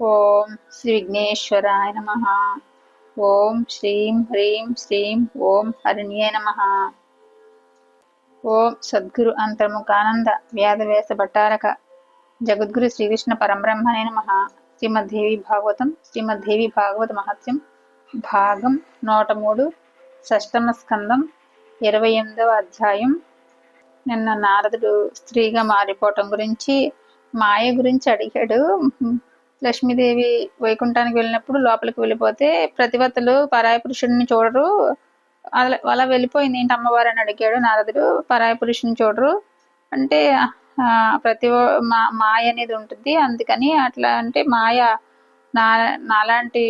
ఓం శ్రీ విఘ్నేశ్వరాయ నమ. ఓం శ్రీం హ్రీం శ్రీం ఓం హరిణ్యే నమ. ఓం సద్గురు అంతర్ముఖానంద వ్యాధవేశ భట్టారక జగద్గురు శ్రీకృష్ణ పరంబ్రహ్మణే నమ. శ్రీమద్దేవి భాగవతం శ్రీమద్దేవి భాగవత మహత్యం భాగం నూట మూడు షష్టమ స్కందం ఇరవై ఎనిమిదవ అధ్యాయం. నిన్న నారదుడు స్త్రీగా మారిపోవటం గురించి మాయ గురించి అడిగాడు. లక్ష్మీదేవి వైకుంఠానికి వెళ్ళినప్పుడు లోపలికి వెళ్ళిపోతే ప్రతివతలు పరాయ పురుషుడిని చూడరు. అలా అలా వెళ్ళిపోయింది. ఏంటి అమ్మవారు అని అడిగాడు నారదుడు. పరాయ పురుషుని చూడరు. అంటే ప్రతి ఓ- మా మాయ అనేది ఉంటుంది. అందుకని అట్లా అంటే మాయ నా నాలాంటి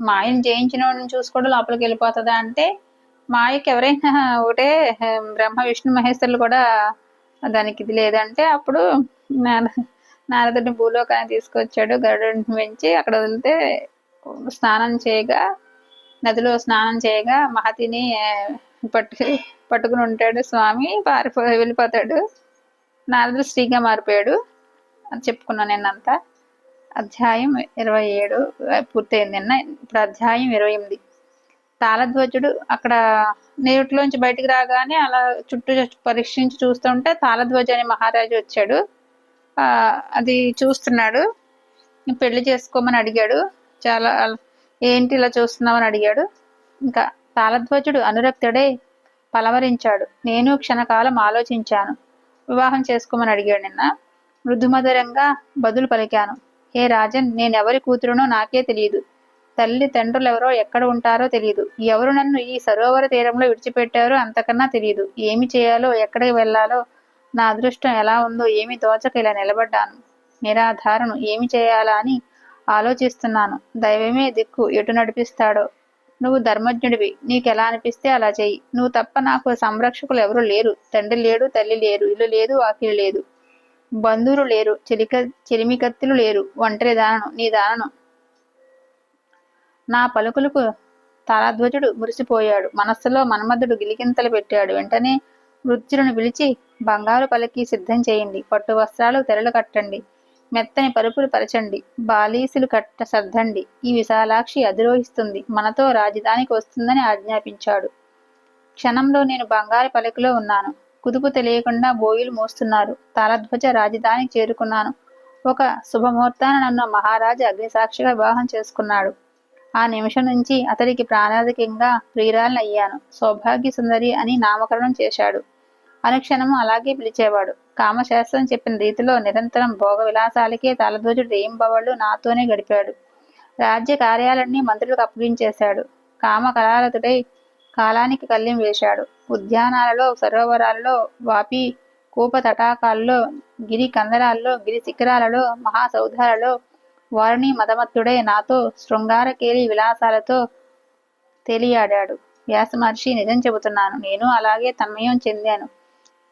మాయను జయించిన వాడిని చూసుకోవడం లోపలికి వెళ్ళిపోతుందా అంటే మాయకి ఎవరైనా ఒకటే బ్రహ్మ విష్ణు మహేశ్వరులు కూడా దానికి ఇది లేదంటే అప్పుడు నార- నారదుడిని భూలోకాన్ని తీసుకొచ్చాడు. గరుడుని పెంచి అక్కడ వదిలితే స్నానం చేయగా నదిలో స్నానం చేయగా మహతిని పట్టు పట్టుకుని ఉంటాడు స్వామి. పారిపో వెళ్ళిపోతాడు. నారదుడు స్త్రీగా మారిపోయాడు. అని చెప్పుకున్నాను నిన్నంతా అధ్యాయం ఇరవై ఏడు పూర్తయింది నిన్న. ఇప్పుడు అధ్యాయం ఇరవై ఎనిమిది. తాళధ్వజుడు అక్కడ నీటిలోంచి బయటికి రాగానే అలా చుట్టూ పరీక్షించి చూస్తుంటే తాళధ్వజ అనే మహారాజు వచ్చాడు. అది చూస్తున్నాడు. పెళ్ళి చేసుకోమని అడిగాడు. చాలా ఏంటి ఇలా చూస్తున్నామని అడిగాడు. ఇంకా తాళధ్వజుడు అనురక్తుడే పలవరించాడు. నేను క్షణకాలం ఆలోచించాను. వివాహం చేసుకోమని అడిగాడు నిన్న. మృదుమధురంగా బదులు పలికాను. హే రాజన్ నేనెవరి కూతురునో నాకే తెలియదు తల్లి తండ్రులు ఎవరో ఎక్కడ ఉంటారో తెలియదు ఎవరు నన్ను ఈ సరోవర తీరంలో విడిచిపెట్టారో అంతకన్నా తెలియదు ఏమి చేయాలో ఎక్కడికి వెళ్ళాలో నా అదృష్టం ఎలా ఉందో ఏమి తోచక ఇలా నిలబడ్డాను. నిరాధారను ఏమి చేయాలా అని ఆలోచిస్తున్నాను. దైవమే దిక్కు ఎటు నడిపిస్తాడో. నువ్వు ధర్మజ్ఞుడివి. నీకు ఎలా అనిపిస్తే అలా చెయ్యి. నువ్వు తప్ప నాకు సంరక్షకులు ఎవరు లేరు. తండ్రి లేడు తల్లి లేరు ఇల్లు లేదు వాకిలి లేదు. బంధువులు లేరు చెలిక చెలిమికత్తులు లేరు. ఒంటరి దానను నీ దానను. నా పలుకులకు తలాధ్వజుడు మురిసిపోయాడు. మనస్సులో మన్మధుడు గిలికింతలు పెట్టాడు. వెంటనే వృత్తులను పిలిచి బంగారు పలకి సిద్ధం చేయండి. పట్టు వస్త్రాలు తెరలు కట్టండి. మెత్తని పరుపులు పరచండి. బాలీసులు కట్ట సర్దండి. ఈ విశాలాక్షి అధిరోహిస్తుంది. మనతో రాజధానికి వస్తుందని ఆజ్ఞాపించాడు. క్షణంలో నేను బంగారు పలకలో ఉన్నాను. కుదుపు తెలియకుండా బోయిలు మోస్తున్నారు. తాళధ్వజ రాజధానికి చేరుకున్నాను. ఒక శుభముహూర్తాన నన్ను మహారాజు అగ్నిసాక్షిగా వివాహం చేసుకున్నాడు. ఆ నిమిషం నుంచి అతడికి ప్రాణాధికంగా ప్రియురాలను అయ్యాను సౌభాగ్య సుందరి అని నామకరణం చేశాడు. అనుక్షణము అలాగే పిలిచేవాడు. కామశాస్త్రం చెప్పిన రీతిలో నిరంతరం భోగ విలాసాలకే తలధ్వజుడు రేయింబవళ్ళు నాతోనే గడిపాడు. రాజ్య కార్యాలన్నీ మంత్రులకు అప్పగించేశాడు. కామ కళారతుడై కాలానికి కళ్యం వేశాడు. ఉద్యానాలలో సరోవరాల్లో వాపి కూప తటాకాల్లో గిరి కందరాల్లో గిరి శిఖరాలలో మహాసౌధాలలో వారిని మదమత్తుడై నాతో శృంగారకేలి విలాసాలతో తేలియాడాడు. వ్యాస మహర్షి నిజం చెబుతున్నాను. నేను అలాగే తన్మయం చెందాను.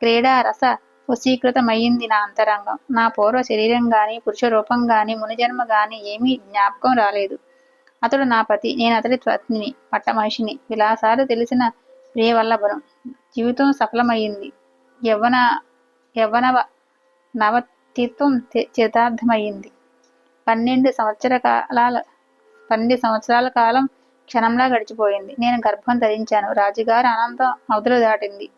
క్రీడా రస వశీకృతమయ్యింది నా అంతరంగం. నా పూర్వ శరీరం గాని పురుష రూపం గాని మునిజన్మ గాని ఏమీ జ్ఞాపకం రాలేదు. అతడు నా పతి నేను అతడి పత్నిని పట్ట మనిషిని విలాసాలు తెలిసిన ప్రియవల్లభను జీవితం సఫలమయ్యింది. యవ్వన యవ్వనవ నవతిత్వం తే- చరితార్థమయ్యింది పన్నెండు సంవత్సర కాలాల పన్నెండు సంవత్సరాల కాలం క్షణంలా గడిచిపోయింది. నేను గర్భం ధరించాను. రాజుగారి ఆనందం అవతలు దాటింది.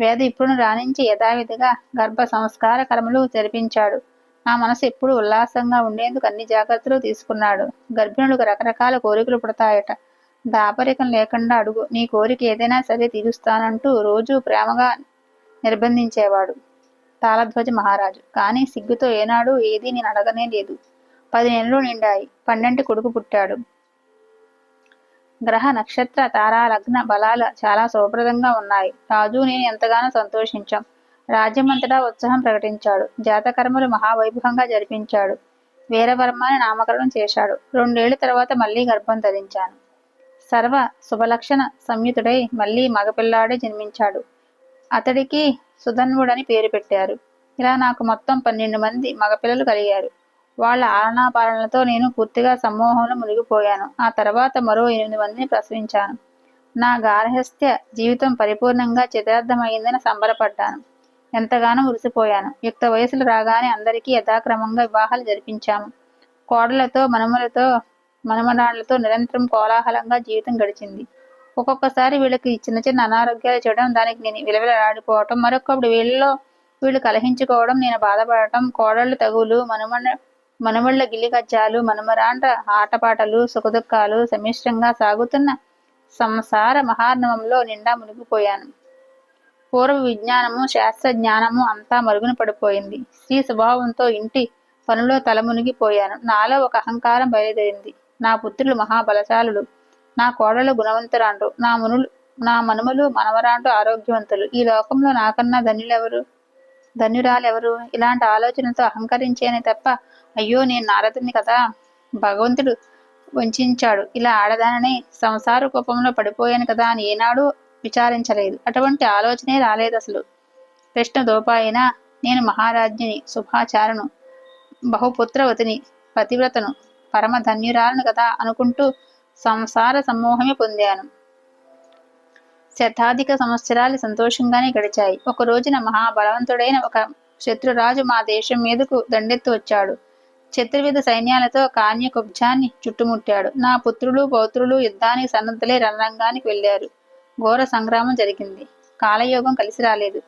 వేద ఇప్పుడు రాణించి యథావిధిగా గర్భ సంస్కార కర్మలు జరిపించాడు. నా మనసు ఎప్పుడు ఉల్లాసంగా ఉండేందుకు అన్ని జాగ్రత్తలు తీసుకున్నాడు. గర్భిణులకు రకరకాల కోరికలు పుడతాయట. దాపరికం లేకుండా అడుగు నీ కోరిక ఏదైనా సరే తీరుస్తానంటూ రోజు ప్రేమగా నిర్బంధించేవాడు తాళధ్వజ మహారాజు. కానీ సిగ్గుతో ఏనాడు ఏదీ నేను అడగనే లేదు. పది నెలలు నిండాయి. పన్నెండు కొడుకు పుట్టాడు. గ్రహ నక్షత్ర తారా లగ్న బలాలు చాలా శుభప్రదంగా ఉన్నాయి. రాజు నేను ఎంతగానో సంతోషించాం. రాజ్యమంతటా ఉత్సాహం ప్రకటించాడు. జాతకర్మలు మహావైభవంగా జరిపించాడు. వీరవర్మని నామకరణం చేశాడు. రెండేళ్ళ తర్వాత మళ్ళీ గర్భం ధరించాను. సర్వ శుభలక్షణ సంయుతుడై మళ్ళీ మగపిల్లాడే జన్మించాడు. అతడికి సుధన్వుడని పేరు పెట్టారు. ఇలా నాకు మొత్తం పన్నెండు మంది మగపిల్లలు కలిగారు. వాళ్ళ ఆలనాపాలనలతో నేను పూర్తిగా సమ్మోహంలో మునిగిపోయాను. ఆ తర్వాత మరో ఎనిమిది మందిని ప్రసవించాను. నా గార్హస్థ్య జీవితం పరిపూర్ణంగా చితార్థమైందని సంబరపడ్డాను. ఎంతగానో మురిసిపోయాను. యుక్త వయసులు రాగానే అందరికీ యథాక్రమంగా వివాహాలు జరిపించాము. కోడలతో మనములతో మనమనాళ్ళతో నిరంతరం కోలాహలంగా జీవితం గడిచింది. ఒక్కొక్కసారి వీళ్ళకి చిన్న చిన్న అనారోగ్యాలు చేయడం దానికి నేను విలవిలాడిపోవటం మరొకప్పుడు వీళ్ళలో వీళ్ళు కలహించుకోవడం నేను బాధపడటం కోడళ్ళు తగులు మనుమన మనమళ్ళ గిల్లిగజ్జాలు మనమరాండ్ర ఆటపాటలు సుఖదుఖాలు సమిష్టంగా సాగుతున్న సంసార మహార్ణవంలో నిండా మునిగిపోయాను. పూర్వ విజ్ఞానము శాస్త్ర జ్ఞానము అంతా మరుగున పడిపోయింది. స్త్రీ స్వభావంతో ఇంటి పనులో తలమునిగిపోయాను నాలో ఒక అహంకారం బయలుదేరింది. నా పుత్రులు మహాబలశాలులు. నా కోడలు గుణవంతురాండ్రు. నా మునులు నా మనుమలు మనవరాండ్రు ఆరోగ్యవంతులు. ఈ లోకంలో నాకన్నా ధన్యులెవరు ధన్యురాలెవరు ఇలాంటి ఆలోచనతో అహంకరించేనే తప్ప అయ్యో నేను నారదుని కదా? భగవంతుడు వంచాడు ఇలా ఆడదానని సంసార కోపంలో పడిపోయాను కదా అని ఏనాడు విచారించలేదు. అటువంటి ఆలోచనే రాలేదు అసలు కృష్ణ దోపాయిన నేను మహారాజ్ఞిని శుభాచారను బహుపుత్రవతిని పతివ్రతను పరమధన్యురాలను కదా అనుకుంటూ సంసార సమ్మోహమే పొందాను. శతాధిక సంవత్సరాలు సంతోషంగానే గడిచాయి. ఒక రోజున మహాబలవంతుడైన ఒక శత్రురాజు మా దేశం మీదకు దండెత్తు వచ్చాడు. చతుర్విధ సైన్యాలతో కాన్య కుబ్జాన్ని చుట్టుముట్టాడు. నా పుత్రులు పౌత్రులు యుద్ధానికి సన్నద్ధలే రణరంగానికి వెళ్ళారు. ఘోర సంగ్రామం జరిగింది. కాలయోగం కలిసి రాలేదు.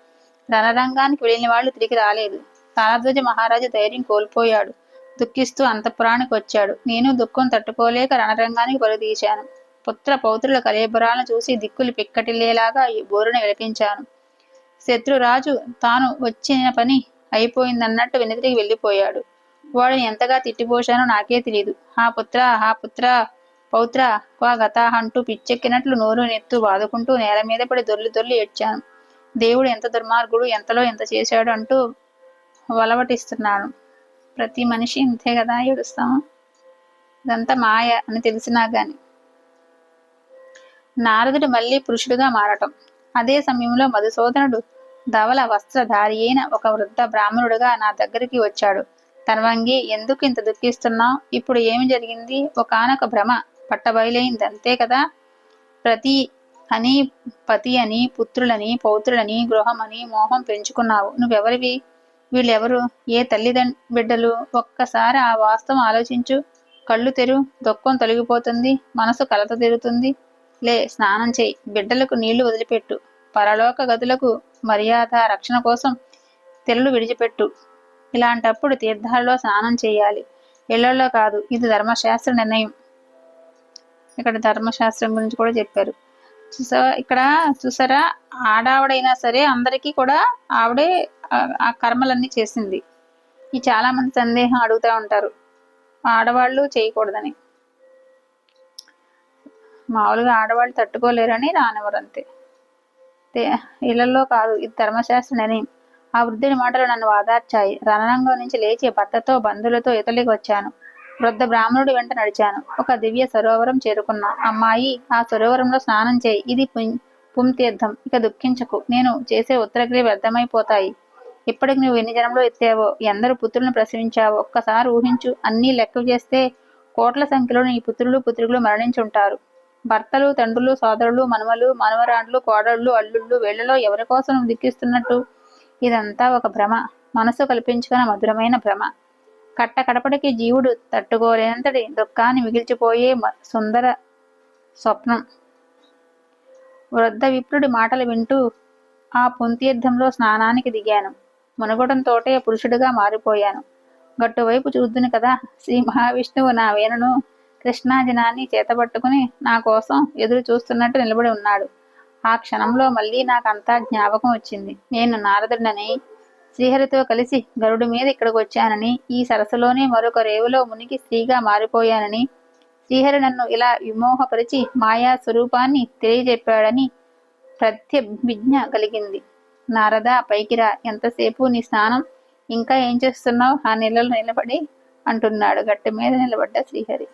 రణరంగానికి వెళ్ళిన వాళ్ళు తిరిగి రాలేదు. తాళధ్వజ మహారాజు ధైర్యం కోల్పోయాడు. దుఃఖిస్తూ అంతఃపురానికి వచ్చాడు. నేను దుఃఖం తట్టుకోలేక రణరంగానికి పరుదీశాను పుత్ర పౌత్రుల కలేబరాలను చూసి దిక్కులు పిక్కటిల్లేలాగా ఈ బోరును విలపించాను. శత్రురాజు తాను వచ్చిన పని అయిపోయిందన్నట్టు వెనుతిరిగి వెళ్ళిపోయాడు. వాడిని ఎంతగా తిట్టిపోశానో నాకే తెలియదు హా పుత్ర హా పుత్ర పౌత్ర క్వా గత అంటూ పిచ్చెక్కినట్లు నోరు నెత్తు బాదుకుంటూ నేల మీద పడి దొర్లి దొర్లి ఏడ్చాను. దేవుడు ఎంత దుర్మార్గుడు ఎంతలో ఎంత చేశాడు అంటూ వలవటిస్తున్నాను. ప్రతి మనిషి ఇంతే కదా ఏడుస్తాము ఇదంతా మాయ అని తెలిసినా గాని. నారదుడు మళ్ళీ పురుషుడుగా మారటం. అదే సమయంలో మధుసూదనుడు ధవల వస్త్రధారి అయిన ఒక వృద్ధ బ్రాహ్మణుడుగా నా దగ్గరికి వచ్చాడు. తనవంగి ఎందుకు ఇంత దుఃఖిస్తున్నావు? ఇప్పుడు ఏమి జరిగింది? ఒకనొక భ్రమ పట్టబయలైంది అంతే కదా? ప్రతి అని పతి అని పుత్రులని పౌత్రులని గృహమని మోహం పెంచుకున్నావు. నువ్వెవరివి? వీళ్ళెవరు? ఏ తల్లిదండ్రి బిడ్డలు? ఒక్కసారి ఆ వాస్తవం ఆలోచించు. కళ్ళు తెరు దుఃఖం తొలగిపోతుంది మనసు కలత తిరుగుతుంది లే స్నానం చేయి. బిడ్డలకు నీళ్ళు వదిలిపెట్టు. పరలోక గదులకు మర్యాద రక్షణ కోసం తెల్లు విడిచిపెట్టు. ఇలాంటప్పుడు తీర్థాల్లో స్నానం చేయాలి. ఇళ్ళలో కాదు ఇది ధర్మశాస్త్ర నిర్ణయం. ఇక్కడ ధర్మశాస్త్రం గురించి కూడా చెప్పారు. చూసా ఇక్కడ చూసారా? ఆడావిడైనా సరే అందరికీ కూడా ఆవిడే ఆ కర్మలన్నీ చేసింది. ఈ చాలా మంది సందేహం అడుగుతూ ఉంటారు. ఆడవాళ్ళు చేయకూడదని. మామూలుగా ఆడవాళ్ళు తట్టుకోలేరని రానివ్వరంతే ఇళ్ళలో కాదు ఇది ధర్మశాస్త్ర నిర్ణయం. ఆ వృద్ధుని మాటలు నన్ను వాదార్చాయి. రణరంగం నుంచి లేచి భర్తతో బంధువులతో ఇతలికి వచ్చాను. వృద్ధ బ్రాహ్మణుడి వెంట నడిచాను. ఒక దివ్య సరోవరం చేరుకున్నా. అమ్మాయి ఆ సరోవరంలో స్నానం చేయి. ఇది పుంతీర్థం. ఇక దుఃఖించకు. నేను చేసే ఉత్తరక్రియ వ్యర్థమైపోతాయి. ఇప్పటికి నువ్వు ఎన్ని జనంలో ఎత్తావో ఎందరు పుత్రులను ప్రసవించావో ఒక్కసారి ఊహించు. అన్నీ లెక్క చేస్తే కోట్ల సంఖ్యలో నీ పుత్రులు పుత్రికలు మరణించుంటారు. భర్తలు తండ్రులు సోదరులు మనవలు మనవరాండ్లు కోడళ్ళు అల్లుళ్ళు వీళ్ళలో ఎవరి కోసం నువ్వు దిక్కిస్తున్నట్టు ఇదంతా ఒక భ్రమ. మనసు కల్పించుకున్న మధురమైన భ్రమ. కట్ట కడపడికి జీవుడు తట్టుకోలేనంతటి దుఃఖాన్ని మిగిల్చిపోయే సుందర స్వప్నం. వృద్ధ విప్రుడి మాటలు వింటూ ఆ పుంతీర్థంలో స్నానానికి దిగాను. మునగడంతోటే పురుషుడిగా మారిపోయాను. గట్టువైపు చూద్దును కదా శ్రీ మహావిష్ణువు నా వేణును కృష్ణాజనాన్ని చేతబట్టుకుని నా కోసం ఎదురు చూస్తున్నట్టు నిలబడి ఉన్నాడు. ఆ క్షణంలో మళ్ళీ నాకంతా జ్ఞాపకం వచ్చింది. నేను నారదుడనని శ్రీహరితో కలిసి గరుడు మీద ఇక్కడికి వచ్చానని ఈ సరస్సులోనే మరొక రేవులో మునిగి స్త్రీగా మారిపోయానని శ్రీహరి నన్ను ఇలా విమోహపరిచి మాయా స్వరూపాన్ని తెలియజెప్పాడని ప్రత్యభిజ్ఞ కలిగింది. నారద పైకిరా ఎంతసేపు నీ స్నానం? ఇంకా ఏం చేస్తున్నావు? ఆ నీళ్ళలో నిలబడి అంటున్నాడు గట్టి మీద నిలబడ్డ శ్రీహరి.